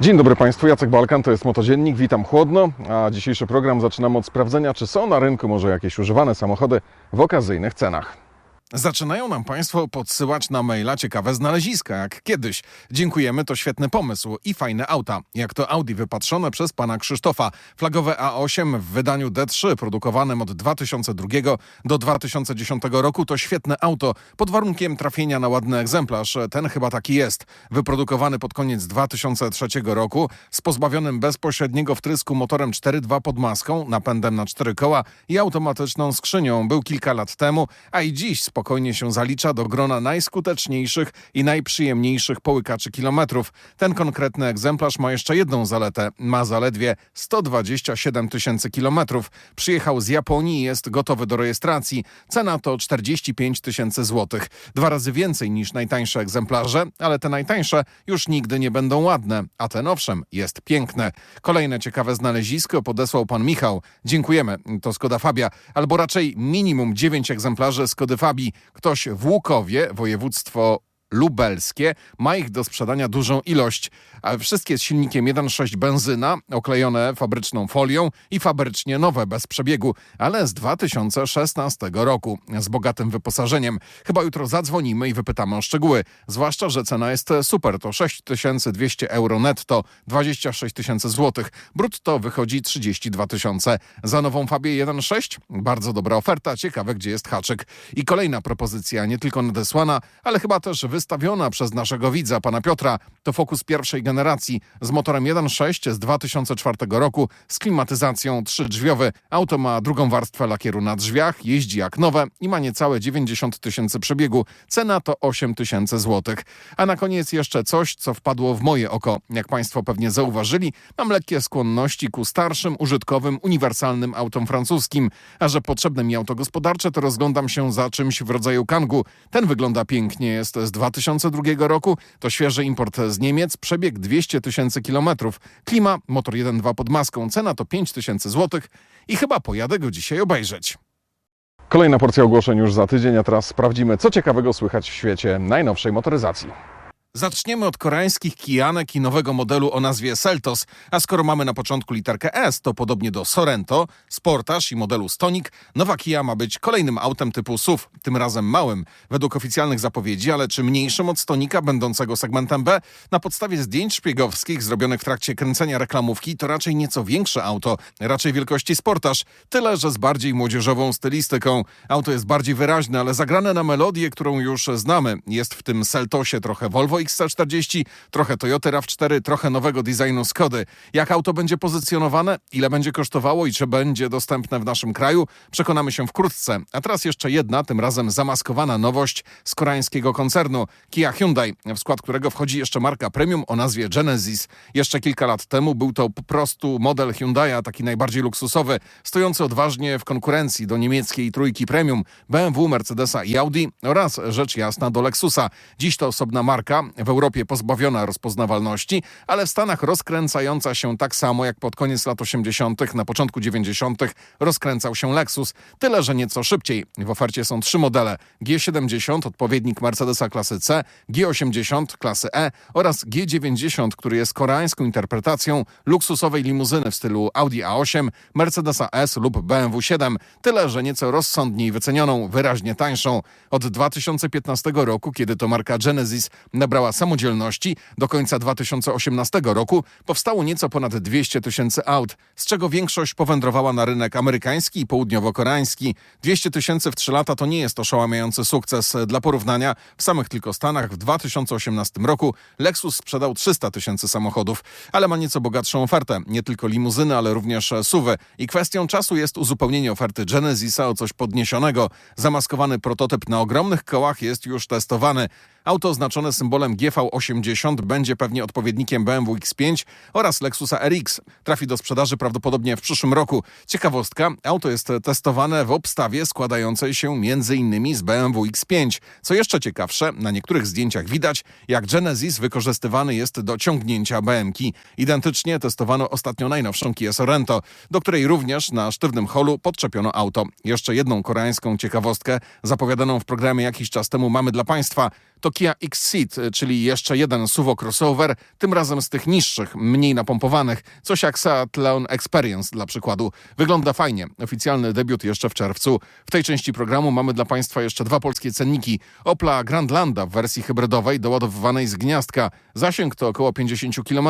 Dzień dobry Państwu, Jacek Balkan, to jest Motodziennik, witam chłodno, a dzisiejszy program zaczynamy od sprawdzenia, czy są na rynku może jakieś używane samochody w okazyjnych cenach. Zaczynają nam Państwo podsyłać na maila ciekawe znaleziska, jak kiedyś. Dziękujemy, to świetny pomysł i fajne auta. Jak to Audi wypatrzone przez pana Krzysztofa. Flagowe A8 w wydaniu D3, produkowanym od 2002 do 2010 roku, to świetne auto, pod warunkiem trafienia na ładny egzemplarz. Ten chyba taki jest. Wyprodukowany pod koniec 2003 roku, z pozbawionym bezpośredniego wtrysku motorem 4.2 pod maską, napędem na cztery koła i automatyczną skrzynią. Był kilka lat temu, a i dziś spokojnie się zalicza do grona najskuteczniejszych i najprzyjemniejszych połykaczy kilometrów. Ten konkretny egzemplarz ma jeszcze jedną zaletę. Ma zaledwie 127 tysięcy kilometrów. Przyjechał z Japonii i jest gotowy do rejestracji. Cena to 45 tysięcy złotych. Dwa razy więcej niż najtańsze egzemplarze, ale te najtańsze już nigdy nie będą ładne, a ten owszem jest piękne. Kolejne ciekawe znalezisko podesłał pan Michał. Dziękujemy, to Skoda Fabia, albo raczej minimum 9 egzemplarzy Skody Fabii. Ktoś w Łukowie, województwo lubelskie, ma ich do sprzedania dużą ilość. Wszystkie z silnikiem 1.6 benzyna, oklejone fabryczną folią i fabrycznie nowe, bez przebiegu, ale z 2016 roku, z bogatym wyposażeniem. Chyba jutro zadzwonimy i wypytamy o szczegóły. Zwłaszcza, że cena jest super, to 6200 euro netto, 26 tysięcy złotych. Brutto wychodzi 32 tysiące. Za nową Fabię 1.6? Bardzo dobra oferta, ciekawe gdzie jest haczyk. I kolejna propozycja, nie tylko nadesłana, ale chyba też wystawiona przez naszego widza, pana Piotra. To Focus pierwszej generacji z motorem 1.6 z 2004 roku z klimatyzacją trzydrzwiowy. Auto ma drugą warstwę lakieru na drzwiach, jeździ jak nowe i ma niecałe 90 tysięcy przebiegu. Cena to 8 tysięcy złotych. A na koniec jeszcze coś, co wpadło w moje oko. Jak Państwo pewnie zauważyli, mam lekkie skłonności ku starszym, użytkowym, uniwersalnym autom francuskim. A że potrzebne mi auto gospodarcze, to rozglądam się za czymś w rodzaju Kangu. Ten wygląda pięknie, jest z 2002 roku, to świeży import z Niemiec, przebieg 200 tysięcy kilometrów. Klima, motor 1.2 pod maską, cena to 5 tysięcy złotych i chyba pojadę go dzisiaj obejrzeć. Kolejna porcja ogłoszeń już za tydzień, a teraz sprawdzimy, co ciekawego słychać w świecie najnowszej motoryzacji. Zaczniemy od koreańskich kijanek i nowego modelu o nazwie Seltos, a skoro mamy na początku literkę S, to podobnie do Sorento, Sportage i modelu Stonic, nowa Kia ma być kolejnym autem typu SUV, tym razem małym, według oficjalnych zapowiedzi, ale czy mniejszym od Stonika, będącego segmentem B? Na podstawie zdjęć szpiegowskich zrobionych w trakcie kręcenia reklamówki, to raczej nieco większe auto, raczej wielkości Sportage, tyle, że z bardziej młodzieżową stylistyką. Auto jest bardziej wyraźne, ale zagrane na melodię, którą już znamy. Jest w tym Seltosie trochę Volvo XC40, trochę Toyota RAV4, trochę nowego designu Skody. Jak auto będzie pozycjonowane, ile będzie kosztowało i czy będzie dostępne w naszym kraju, przekonamy się wkrótce. A teraz jeszcze jedna, tym razem zamaskowana nowość z koreańskiego koncernu Kia Hyundai, w skład którego wchodzi jeszcze marka premium o nazwie Genesis. Jeszcze kilka lat temu był to po prostu model Hyundai'a, taki najbardziej luksusowy, stojący odważnie w konkurencji do niemieckiej trójki premium BMW, Mercedesa i Audi oraz rzecz jasna do Lexusa. Dziś to osobna marka, w Europie pozbawiona rozpoznawalności, ale w Stanach rozkręcająca się tak samo jak pod koniec lat 80., na początku 90. rozkręcał się Lexus, tyle że nieco szybciej. W ofercie są trzy modele: G70, odpowiednik Mercedesa klasy C, G80 klasy E oraz G90, który jest koreańską interpretacją luksusowej limuzyny w stylu Audi A8, Mercedesa S lub BMW 7, tyle że nieco rozsądniej wycenioną, wyraźnie tańszą. Od 2015 roku, kiedy to marka Genesis nabrała samodzielności, do końca 2018 roku powstało nieco ponad 200 tysięcy aut, z czego większość powędrowała na rynek amerykański i południowo-koreański. 200 tysięcy w 3 lata to nie jest oszałamiający sukces. Dla porównania, w samych tylko Stanach w 2018 roku Lexus sprzedał 300 tysięcy samochodów, ale ma nieco bogatszą ofertę. Nie tylko limuzyny, ale również SUVy. I kwestią czasu jest uzupełnienie oferty Genesisa o coś podniesionego. Zamaskowany prototyp na ogromnych kołach jest już testowany. Auto oznaczone symbolem GV80 będzie pewnie odpowiednikiem BMW X5 oraz Lexusa RX. Trafi do sprzedaży prawdopodobnie w przyszłym roku. Ciekawostka, auto jest testowane w obstawie składającej się m.in. z BMW X5. Co jeszcze ciekawsze, na niektórych zdjęciach widać, jak Genesis wykorzystywany jest do ciągnięcia BMK. Identycznie testowano ostatnio najnowszą Kia Sorento, do której również na sztywnym holu podczepiono auto. Jeszcze jedną koreańską ciekawostkę zapowiadaną w programie jakiś czas temu mamy dla Państwa. To Kia X-Ceed, czyli jeszcze jeden suvo crossover, tym razem z tych niższych, mniej napompowanych, coś jak Seat Leon Experience dla przykładu. Wygląda fajnie. Oficjalny debiut jeszcze w czerwcu. W tej części programu mamy dla Państwa jeszcze dwa polskie cenniki. Opla Grandlanda w wersji hybrydowej doładowywanej z gniazdka. Zasięg to około 50 km.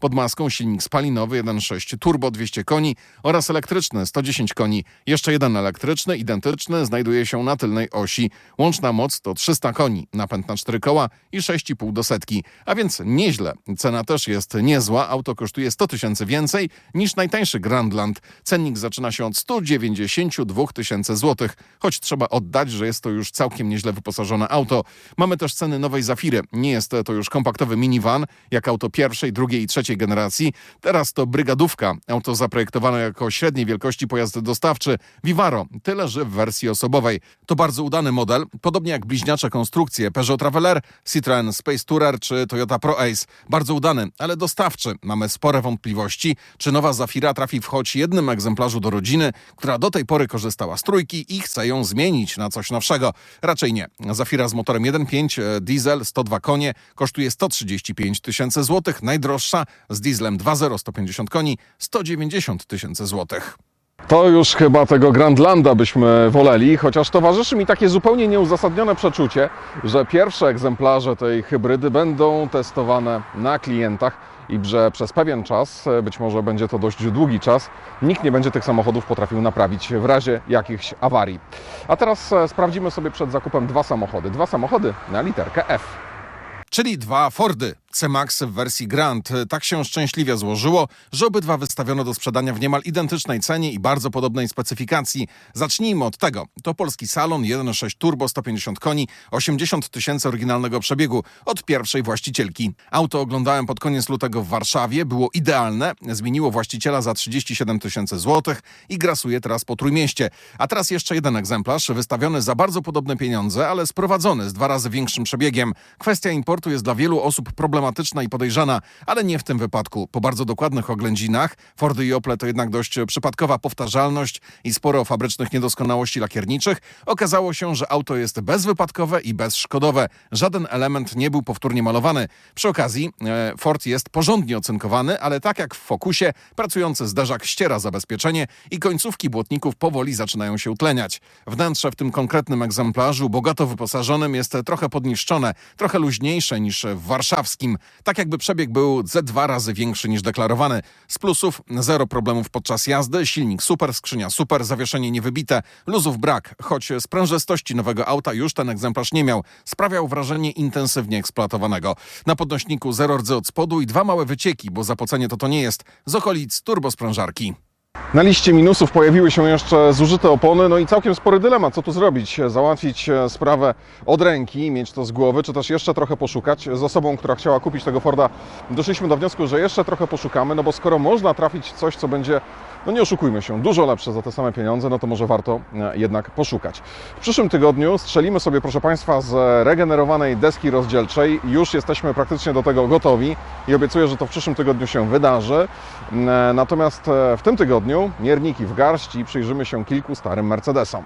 Pod maską silnik spalinowy 1.6 turbo 200 koni oraz elektryczny 110 koni. Jeszcze jeden elektryczny, identyczny, znajduje się na tylnej osi. Łączna moc to 300 koni, napęd na 4 koła i 6,5 do setki. A więc nieźle. Cena też jest niezła. Auto kosztuje 100 tysięcy więcej niż najtańszy Grandland. Cennik zaczyna się od 192 tysięcy złotych, choć trzeba oddać, że jest to już całkiem nieźle wyposażone auto. Mamy też ceny nowej Zafiry. Nie jest to już kompaktowy minivan, jak auto pierwszej, drugiej i trzeciej generacji. Teraz to brygadówka. Auto zaprojektowane jako średniej wielkości pojazd dostawczy Vivaro, tyle że w wersji osobowej. To bardzo udany model, podobnie jak bliźniacze konstrukcje Peugeot Traveler, Citroën Space Tourer czy Toyota Pro Ace. Bardzo udany, ale dostawczy. Mamy spore wątpliwości, czy nowa Zafira trafi w choć jednym egzemplarzu do rodziny, która do tej pory korzystała z trójki i chce ją zmienić na coś nowszego. Raczej nie. Zafira z motorem 1.5 e, diesel 102 konie kosztuje 135 tysięcy złotych. Najdroższa z dieslem 2.0 150 koni 190 tysięcy złotych. To już chyba tego Grandlanda byśmy woleli, chociaż towarzyszy mi takie zupełnie nieuzasadnione przeczucie, że pierwsze egzemplarze tej hybrydy będą testowane na klientach i że przez pewien czas, być może będzie to dość długi czas, nikt nie będzie tych samochodów potrafił naprawić w razie jakichś awarii. A teraz e, sprawdzimy sobie przed zakupem dwa samochody. Dwa samochody na literkę F. Czyli dwa Fordy C-Max w wersji Grand. Tak się szczęśliwie złożyło, że obydwa wystawiono do sprzedania w niemal identycznej cenie i bardzo podobnej specyfikacji. Zacznijmy od tego. To polski salon 1.6 turbo 150 koni, 80 tysięcy oryginalnego przebiegu od pierwszej właścicielki. Auto oglądałem pod koniec lutego w Warszawie, było idealne, zmieniło właściciela za 37 tysięcy złotych i grasuje teraz po Trójmieście. A teraz jeszcze jeden egzemplarz, wystawiony za bardzo podobne pieniądze, ale sprowadzony z dwa razy większym przebiegiem. Kwestia importu jest dla wielu osób problematyczna i podejrzana, ale nie w tym wypadku. Po bardzo dokładnych oględzinach Fordy i Ople to jednak dość przypadkowa powtarzalność i sporo fabrycznych niedoskonałości lakierniczych. Okazało się, że auto jest bezwypadkowe i bezszkodowe. Żaden element nie był powtórnie malowany. Przy okazji e, Ford jest porządnie ocynkowany, ale tak jak w Focusie, pracujący zderzak ściera zabezpieczenie i końcówki błotników powoli zaczynają się utleniać. Wnętrze w tym konkretnym egzemplarzu, bogato wyposażonym, jest trochę podniszczone, trochę luźniejsze niż w warszawskim. Tak jakby przebieg był ze dwa razy większy niż deklarowany. Z plusów zero problemów podczas jazdy, silnik super, skrzynia super, zawieszenie niewybite, luzów brak, choć sprężystości nowego auta już ten egzemplarz nie miał. Sprawiał wrażenie intensywnie eksploatowanego. Na podnośniku zero rdzy od spodu i dwa małe wycieki, bo zapocenie to to nie jest, z okolic turbosprężarki. Na liście minusów pojawiły się jeszcze zużyte opony, no i całkiem spory dylemat, co tu zrobić. Załatwić e, sprawę od ręki, mieć to z głowy, czy też jeszcze trochę poszukać. Z osobą, która chciała kupić tego Forda, doszliśmy do wniosku, że jeszcze trochę poszukamy, no bo skoro można trafić coś, co będzie, no nie oszukujmy się, dużo lepsze za te same pieniądze, no to może warto e, jednak poszukać. W przyszłym tygodniu strzelimy sobie, proszę Państwa, z regenerowanej deski rozdzielczej. Już jesteśmy praktycznie do tego gotowi i obiecuję, że to w przyszłym tygodniu się wydarzy. E, Natomiast e, w tym tygodniu mierniki w garści przyjrzymy się kilku starym Mercedesom.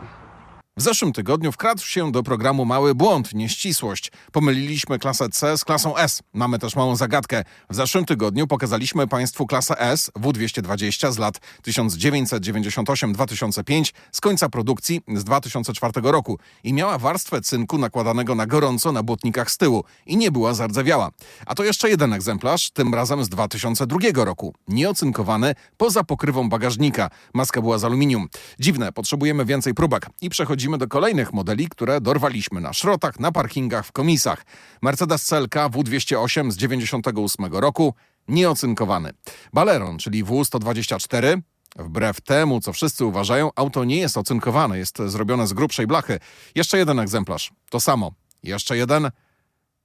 W zeszłym tygodniu wkradł się do programu mały błąd, nieścisłość. Pomyliliśmy klasę C z klasą S. Mamy też małą zagadkę. W zeszłym tygodniu pokazaliśmy Państwu klasę S W220 z lat 1998-2005 z końca produkcji z 2004 roku i miała warstwę cynku nakładanego na gorąco na błotnikach z tyłu i nie była zardzewiała. A to jeszcze jeden egzemplarz, tym razem z 2002 roku. Nieocynkowany, poza pokrywą bagażnika. Maska była z aluminium. Dziwne, potrzebujemy więcej próbek i przechodzimy do kolejnych modeli, które dorwaliśmy na szrotach, na parkingach, w komisach. Mercedes CLK W208 z 98 roku, nieocynkowany. Baleron, czyli W124, Wbrew temu, co wszyscy uważają, auto nie jest ocynkowane, jest zrobione z grubszej blachy. Jeszcze jeden egzemplarz. To samo. Jeszcze jeden.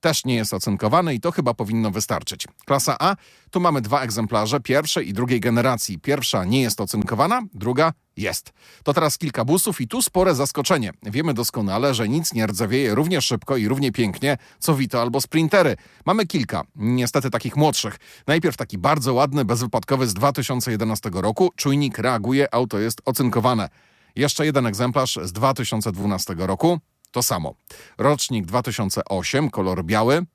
Też nie jest ocynkowany i to chyba powinno wystarczyć. Klasa A, tu mamy dwa egzemplarze pierwszej i drugiej generacji. Pierwsza nie jest ocynkowana, druga jest. To teraz kilka busów i tu spore zaskoczenie. Wiemy doskonale, że nic nie rdzewieje równie szybko i równie pięknie, co Vito albo Sprintery. Mamy kilka, niestety takich młodszych. Najpierw taki bardzo ładny, bezwypadkowy z 2011 roku. Czujnik reaguje, auto jest ocynkowane. Jeszcze jeden egzemplarz z 2012 roku. To samo. Rocznik 2008, kolor biały,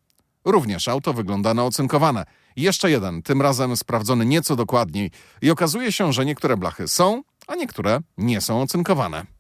również auto wygląda na ocynkowane. Jeszcze jeden, tym razem sprawdzony nieco dokładniej i okazuje się, że niektóre blachy są, a niektóre nie są ocynkowane.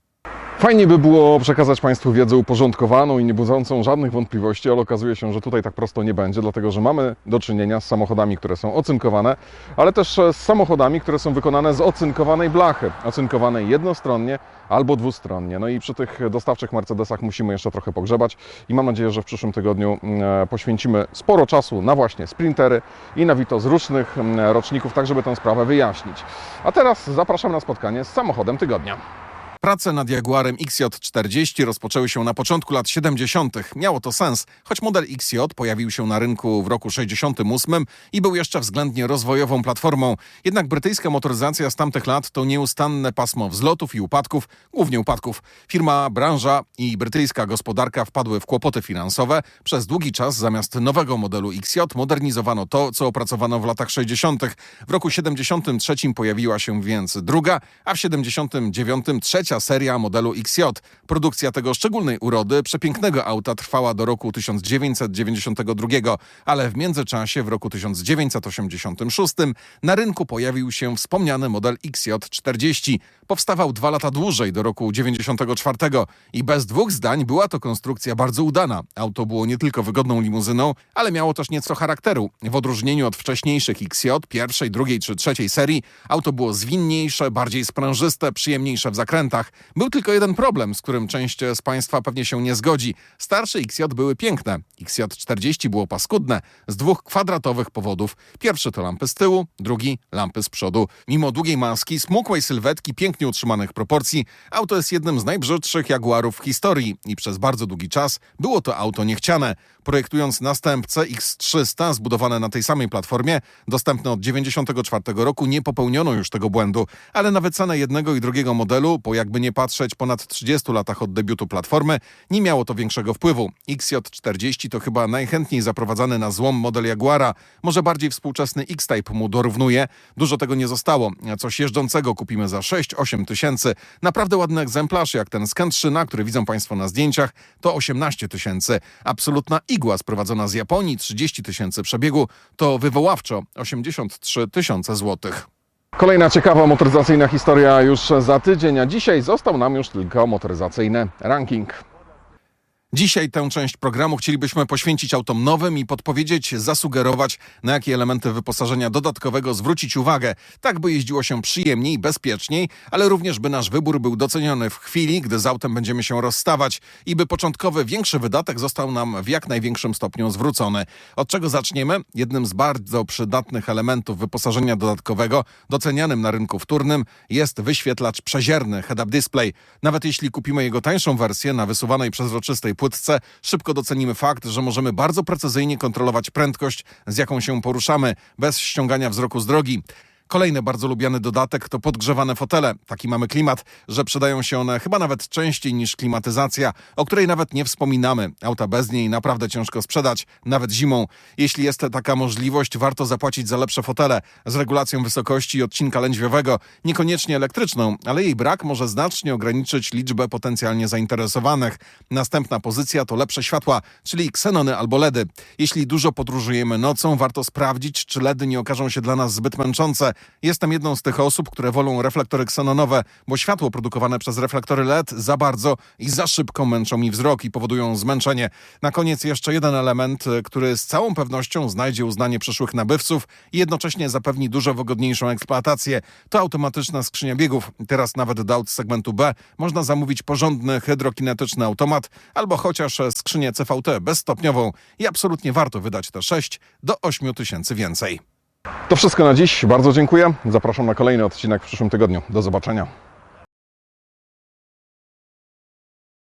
Fajnie by było przekazać Państwu wiedzę uporządkowaną i nie budzącą żadnych wątpliwości, ale okazuje się, że tutaj tak prosto nie będzie, dlatego że mamy do czynienia z samochodami, które są ocynkowane, ale też z samochodami, które są wykonane z ocynkowanej blachy, ocynkowanej jednostronnie albo dwustronnie. No i przy tych dostawczych Mercedesach musimy jeszcze trochę pogrzebać i mam nadzieję, że w przyszłym tygodniu mm, poświęcimy sporo czasu na właśnie sprintery i na Vito z różnych mm, roczników, tak żeby tę sprawę wyjaśnić. A teraz zapraszam na spotkanie z samochodem tygodnia. Prace nad Jaguarem XJ40 rozpoczęły się na początku lat 70. Miało to sens, choć model XJ pojawił się na rynku w roku 68 i był jeszcze względnie rozwojową platformą. Jednak brytyjska motoryzacja z tamtych lat to nieustanne pasmo wzlotów i upadków, głównie upadków. Firma, branża i brytyjska gospodarka wpadły w kłopoty finansowe. Przez długi czas zamiast nowego modelu XJ modernizowano to, co opracowano w latach 60. W roku 73 pojawiła się więc druga, a w 79 trzecia seria modelu XJ. Produkcja tego szczególnej urody, przepięknego auta trwała do roku 1992, ale w międzyczasie w roku 1986 na rynku pojawił się wspomniany model XJ40. Powstawał dwa lata dłużej, do roku 94 i bez dwóch zdań była to konstrukcja bardzo udana. Auto było nie tylko wygodną limuzyną, ale miało też nieco charakteru. W odróżnieniu od wcześniejszych XJ, pierwszej, drugiej czy trzeciej serii, auto było zwinniejsze, bardziej sprężyste, przyjemniejsze w zakrętach. Był tylko jeden problem, z którym część z Państwa pewnie się nie zgodzi. Starsze XJ były piękne. XJ40 było paskudne z dwóch kwadratowych powodów. Pierwszy to lampy z tyłu, drugi lampy z przodu. Mimo długiej maski, smukłej sylwetki, pięknie utrzymanych proporcji, auto jest jednym z najbrzydszych Jaguarów w historii i przez bardzo długi czas było to auto niechciane. Projektując następcę X300 zbudowane na tej samej platformie, dostępne od 94 roku, nie popełniono już tego błędu, ale na wycenę jednego i drugiego modelu, po jakby nie patrzeć ponad 30 latach od debiutu platformy, nie miało to większego wpływu. XJ40 to chyba najchętniej zaprowadzany na złom model Jaguara, może bardziej współczesny X-Type mu dorównuje. Dużo tego nie zostało. Coś jeżdżącego kupimy za 6-8 tysięcy. Naprawdę ładny egzemplarz, jak ten z Kętrzyna, który widzą Państwo na zdjęciach, to 18 tysięcy. Absolutna igła sprowadzona z Japonii, 30 tysięcy przebiegu, to wywoławczo 83 tysiące złotych. Kolejna ciekawa motoryzacyjna historia już za tydzień, a dzisiaj został nam już tylko motoryzacyjny ranking. Dzisiaj tę część programu chcielibyśmy poświęcić autom nowym i podpowiedzieć, zasugerować, na jakie elementy wyposażenia dodatkowego zwrócić uwagę, tak by jeździło się przyjemniej, bezpieczniej, ale również by nasz wybór był doceniony w chwili, gdy z autem będziemy się rozstawać i by początkowy większy wydatek został nam w jak największym stopniu zwrócony. Od czego zaczniemy? Jednym z bardzo przydatnych elementów wyposażenia dodatkowego, docenianym na rynku wtórnym, jest wyświetlacz przezierny head-up display. Nawet jeśli kupimy jego tańszą wersję na wysuwanej przezroczystej płytce, szybko docenimy fakt, że możemy bardzo precyzyjnie kontrolować prędkość, z jaką się poruszamy, bez ściągania wzroku z drogi. Kolejny bardzo lubiany dodatek to podgrzewane fotele. Taki mamy klimat, że przydają się one chyba nawet częściej niż klimatyzacja, o której nawet nie wspominamy. Auta bez niej naprawdę ciężko sprzedać, nawet zimą. Jeśli jest taka możliwość, warto zapłacić za lepsze fotele z regulacją wysokości odcinka lędźwiowego, niekoniecznie elektryczną, ale jej brak może znacznie ograniczyć liczbę potencjalnie zainteresowanych. Następna pozycja to lepsze światła, czyli ksenony albo LEDy. Jeśli dużo podróżujemy nocą, warto sprawdzić, czy LEDy nie okażą się dla nas zbyt męczące. Jestem jedną z tych osób, które wolą reflektory ksenonowe, bo światło produkowane przez reflektory LED za bardzo i za szybko męczą mi wzrok i powodują zmęczenie. Na koniec jeszcze jeden element, y, który z całą pewnością znajdzie uznanie przyszłych nabywców i jednocześnie zapewni dużo wygodniejszą eksploatację. To automatyczna skrzynia biegów. Teraz nawet do aut segmentu B można zamówić porządny hydrokinetyczny automat albo chociaż skrzynię CVT bezstopniową i absolutnie warto wydać te 6 do 8 tysięcy więcej. To wszystko na dziś. Bardzo dziękuję. Zapraszam na kolejny odcinek w przyszłym tygodniu. Do zobaczenia.